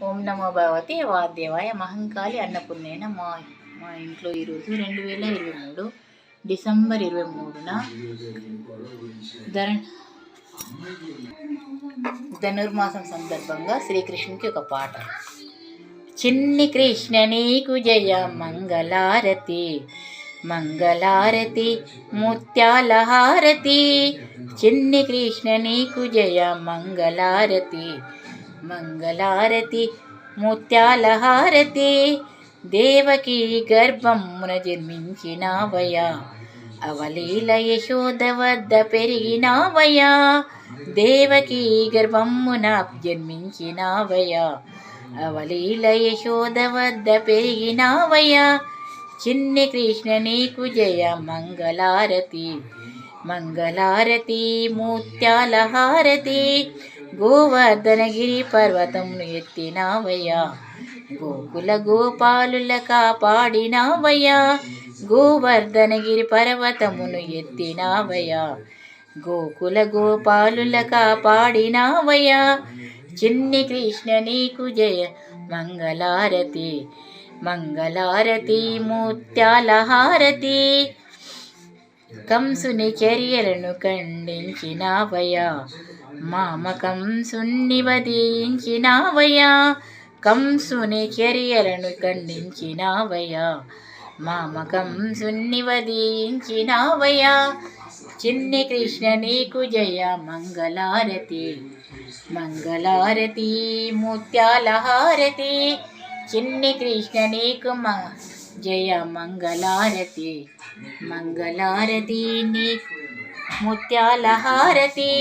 ఓం నమో భగవతి వాద్యవాయ మహంకాళి అన్నపూర్ణైన మా మా ఇంట్లో ఈరోజు రెండు వేల ఇరవై మూడు డిసెంబర్ ఇరవై మూడున ధర ధనుర్మాసం సందర్భంగా శ్రీకృష్ణునికి ఒక పాట. చిన్ని కృష్ణ నీకు జయ మంగళారతి మంగళారతి ముత్యాల హారతి చిన్ని కృష్ణ నీకు జయ మంగళారతి మంగళారతి ముత్యాల హారతి దేవకి గర్భమున జన్మించినావయ్యా అవలీల యశోద వద్ద పెరిగినావయ్యా దేవకి గర్భమున జన్మించినావయ్యా అవలీల యశోద వద్ద పెరిగినావయ్యా చిన్ని కృష్ణ నీకు జయ మంగళారతి మంగళారతి ముత్యాల హారతి గోవర్ధనగిరి పర్వతమును ఎత్తినావయ్యా. గోకుల గోపాలుల కాపాడినావయ్యా. గోవర్ధనగిరి పర్వతమును ఎత్తినావయ్యా. గోకుల గోపాలుల కాపాడినావయ్యా. చిన్ని కృష్ణ నీకు జయ మంగళారతి మంగళారతి ముత్యాల హారతి కంసుని చర్యలను ఖండించినావయ్యా మామ కంసుని వధించినావయ్యా. కంసుని చర్యలను ఖండించినావయ్యా మామ కంసుని వధించినావయ్యా. చిన్ని కృష్ణ నీకు జయ మంగళారతి. మంగళారతి ముత్యాల హారతి చిన్ని కృష్ణ నీకు మా జయ మంగళారతి మంగళారతి నీకు ముత్యాల హారతి